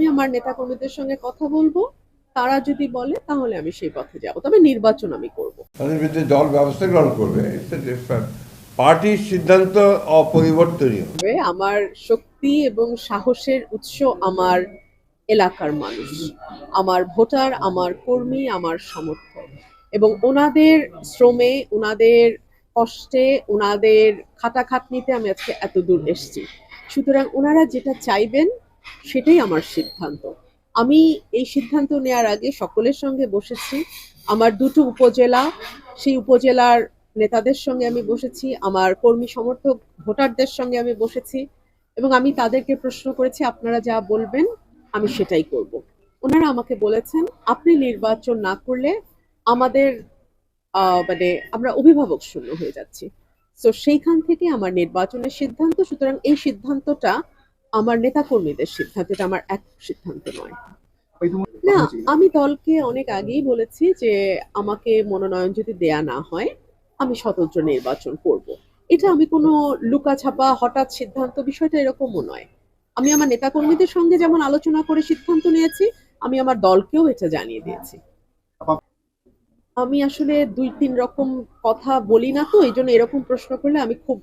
আমি আমার নেতাকর্মীদের সঙ্গে কথা বলব। তারা যদি বলে তাহলে আমি সেই পথে যাব। তবে নির্বাচন আমি করব। তাদের বিরুদ্ধে দল ব্যবস্থা গ্রহণ করবে। পার্টির সিদ্ধান্ত অপরিবর্তনীয়। আমার শক্তি এবং সাহসের উৎস আমার এলাকার মানুষ। আমার ভোটার আমার কর্মী আমার সমর্থক। এবং ওনাদের শ্রমে ওনাদের কষ্টে ওনাদের খাটাখাটনিতে আমি আজকে এত দূর এসেছি। সুতরাং ওনারা যেটা চাইবেন সেটাই আমার সিদ্ধান্ত। আমি এই সিদ্ধান্ত নেওয়ার আগে সকলের সঙ্গে বসেছি। আমার দুটো উপজেলা, সেই উপজেলার নেতাদের সঙ্গে আমি বসেছি, আমার কর্মী সমর্থক ভোটারদের সঙ্গে আমি বসেছি এবং আমি তাদেরকে প্রশ্ন করেছি, আপনারা যা বলবেন, আমি সেটাই করব। ওনারা আমাকে বলেছেন, আপনি নির্বাচন না করলে আমাদের মানে আমরা অভিভাবক শূন্য হয়ে যাচ্ছি। তো সেইখান থেকে আমার নির্বাচনের সিদ্ধান্ত, সুতরাং এই সিদ্ধান্তটা আমার নেতাকর্মীদের সিদ্ধান্ত এটা আমার এক সিদ্ধান্ত নয়। না আমি দলকে অনেক আগেই বলেছি যে আমাকে মনোনয়ন যদি দেয়া না হয় আমি স্বতন্ত্র নির্বাচন করব। এটা আমি কোনো লুকাছাপা হঠাৎ সিদ্ধান্ত বিষয়টা এরকমও নয়। আমি আমার নেতাকর্মীদের সঙ্গে যেমন আলোচনা করে সিদ্ধান্ত নিয়েছি আমি আমার দলকেও এটা জানিয়ে দিয়েছি। আমি আসলে দুই তিন রকম কথা বলি না তো এই জন্য এরকম প্রশ্ন করলে আমি খুব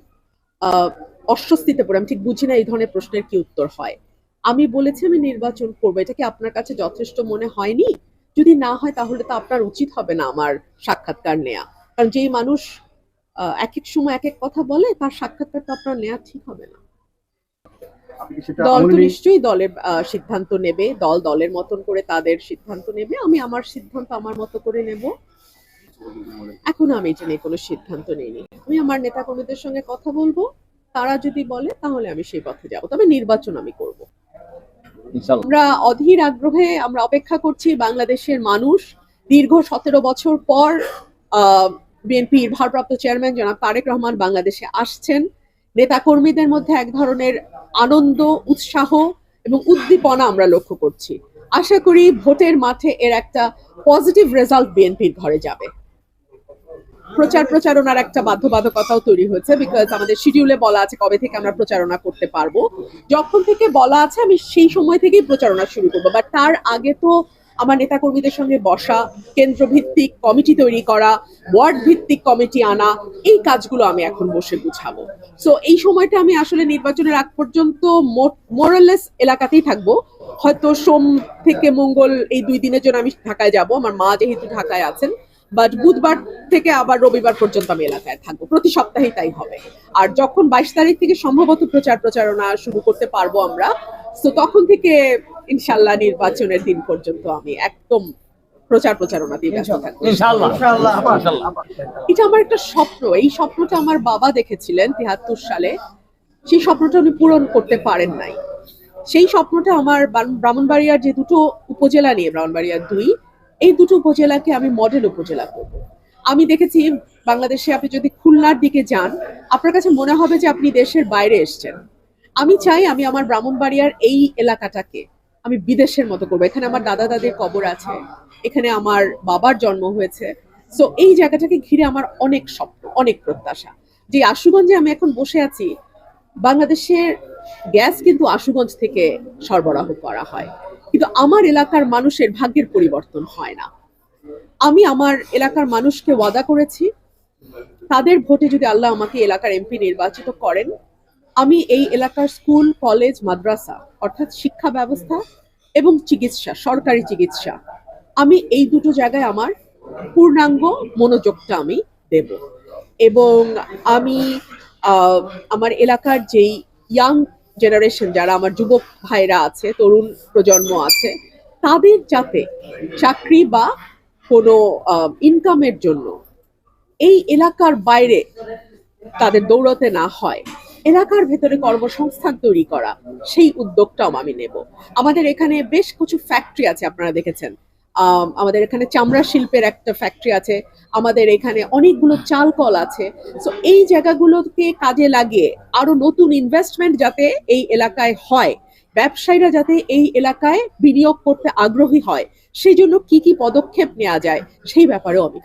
অস্বস্তিতে পড়ে আমি ঠিক বুঝি না এই ধরনের প্রশ্নের কি উত্তর হয়। আমি বলেছি আমি নির্বাচন করব এটা কি আপনার কাছে যথেষ্ট মনে হয়নি? যদি না হয় তাহলে তো আপনার উচিত হবে না আমার সাক্ষাৎকার নেয়া। কারণ যেই মানুষ আহ, এক এক সময় এক এক কথা বলে তার সাক্ষাৎকার তো আপনার নেওয়া ঠিক হবে না। দল তো নিশ্চয়ই দলের আহ, সিদ্ধান্ত নেবে দল দলের মতন করে তাদের সিদ্ধান্ত নেবে আমি আমার সিদ্ধান্ত আমার মতো করে নেব। এখনও আমি এটা নিয়ে কোনো সিদ্ধান্ত নিইনি। আমি আমার নেতাকর্মীদের সঙ্গে কথা বলব তারা যদি বলে তাহলে আমি সেই পথে যাব। তবে নির্বাচন আমি করব। আমরা অধীর আগ্রহে আমরা অপেক্ষা করছি বাংলাদেশের মানুষ। দীর্ঘ সতেরো বছর পর বিএনপির ভারপ্রাপ্ত চেয়ারম্যান জনাব তারেক রহমান বাংলাদেশে আসছেন। নেতাকর্মীদের মধ্যে এক ধরনের আনন্দ উৎসাহ এবং উদ্দীপনা আমরা লক্ষ্য করছি। আশা করি ভোটের মাঠে এর একটা পজিটিভ রেজাল্ট বিএনপির ঘরে যাবে। প্রচার প্রচারণার একটা বাধ্যবাধকতাও তৈরি হয়েছে বিকজ আমাদের শিডিউলে বলা আছে কবে থেকে আমরা প্রচারণা করতে পারব। যখন থেকে বলা আছে আমি সেই সময় থেকেই প্রচারণা শুরু করব। বাট তার আগে তো আমার নেতাকর্মীদের সঙ্গে বসা, কেন্দ্রভিত্তিক কমিটি তৈরি করা ওয়ার্ড ভিত্তিক কমিটি আনা, এই কাজগুলো আমি এখন বসে গুছাবো। সো এই সময়টা আমি আসলে নির্বাচনের আগ পর্যন্ত মোরালেস এলাকাতেই থাকব। হয়তো সোম থেকে মঙ্গল এই দুই দিনের জন্য আমি ঢাকায় যাব। আমার মা যেহেতু ঢাকায় আছেন বাট বুধবার থেকে আবার রবিবার পর্যন্ত আমি এলাকায় থাকব। প্রতি সপ্তাহেই তাই হবে। আর যখন বাইশ তারিখ থেকে সম্ভবত প্রচার প্রচারণা শুরু করতে পারব আমরা তো তখন থেকে ইনশাল্লাহ নির্বাচনের দিন পর্যন্ত আমি একদম প্রচার ব্যস্ত থাকব। ইনশাআল্লাহ ইনশাআল্লাহ এটা আমার একটা স্বপ্ন। এই স্বপ্নটা আমার বাবা দেখেছিলেন তিয়াত্তর সালে। সেই স্বপ্নটা উনি পূরণ করতে পারেন নাই। সেই স্বপ্নটা আমার ব্রাহ্মণবাড়িয়ার যে দুটো উপজেলা নিয়ে ব্রাহ্মণবাড়িয়ার দুই এই দুটো উপজেলাকে আমি মডেল উপজেলা করব। আমি দেখেছি বাংলাদেশে আপনি যদি খুলনার দিকে যান, আপনার কাছে মনে হবে যে আপনি দেশের বাইরে এসেছেন। আমি চাই আমি আমার ব্রাহ্মণবাড়িয়ার এই এলাকাটাকে আমি বিদেশের মতো করব। এখানে আমার দাদা দাদির কবর আছে, এখানে আমার বাবার জন্ম হয়েছে। সো এই জায়গাটাকে ঘিরে আমার অনেক স্বপ্ন, অনেক প্রত্যাশা। যে আশুগঞ্জে আমি এখন বসে আছি, বাংলাদেশের গ্যাস কিন্তু আশুগঞ্জ থেকে সরবরাহ করা হয়। কিন্তু আমার এলাকার মানুষের ভাগ্যের পরিবর্তন হয় না। আমি আমার এলাকার মানুষকে ওয়াদা করেছি, তাদের ভোটে যদি আল্লাহ আমাকে এলাকার এমপি নির্বাচিত করেন, আমি এই এলাকার স্কুল, কলেজ, মাদ্রাসা, অর্থাৎ শিক্ষা ব্যবস্থা এবং চিকিৎসা, সরকারি চিকিৎসা, আমি এই দুটো জায়গায় আমার পূর্ণাঙ্গ মনোযোগটা আমি দেব। এবং আমি আমার এলাকার যেই ইয়াং জেনারেশন যারা আমার যুবক ভাইরা আছে, তরুণ প্রজন্ম আছে, তাদের যাতে চাকরি বা কোনো ইনকামের জন্য এই এলাকার বাইরে তাদের দৌড়তে না হয়, এলাকার ভেতরে কর্মসংস্থান তৈরি করা, সেই উদ্যোগটাও আমি নেব। আমাদের এখানে বেশ কিছু ফ্যাক্টরি আছে, আপনারা দেখেছেন। আমাদের এখানে চামড়া শিল্পের একটা ফ্যাক্টরি আছে। আমাদের এখানে অনেকগুলো চাল কল আছে। সো এই জায়গাগুলোকে কাজে লাগিয়ে আরও নতুন ইনভেস্টমেন্ট যাতে এই এলাকায় হয়, ব্যবসায়ীরা যাতে এই এলাকায় বিনিয়োগ করতে আগ্রহী হয় সেই জন্য কি কি পদক্ষেপ নেওয়া যায়, সেই ব্যাপারেও আমি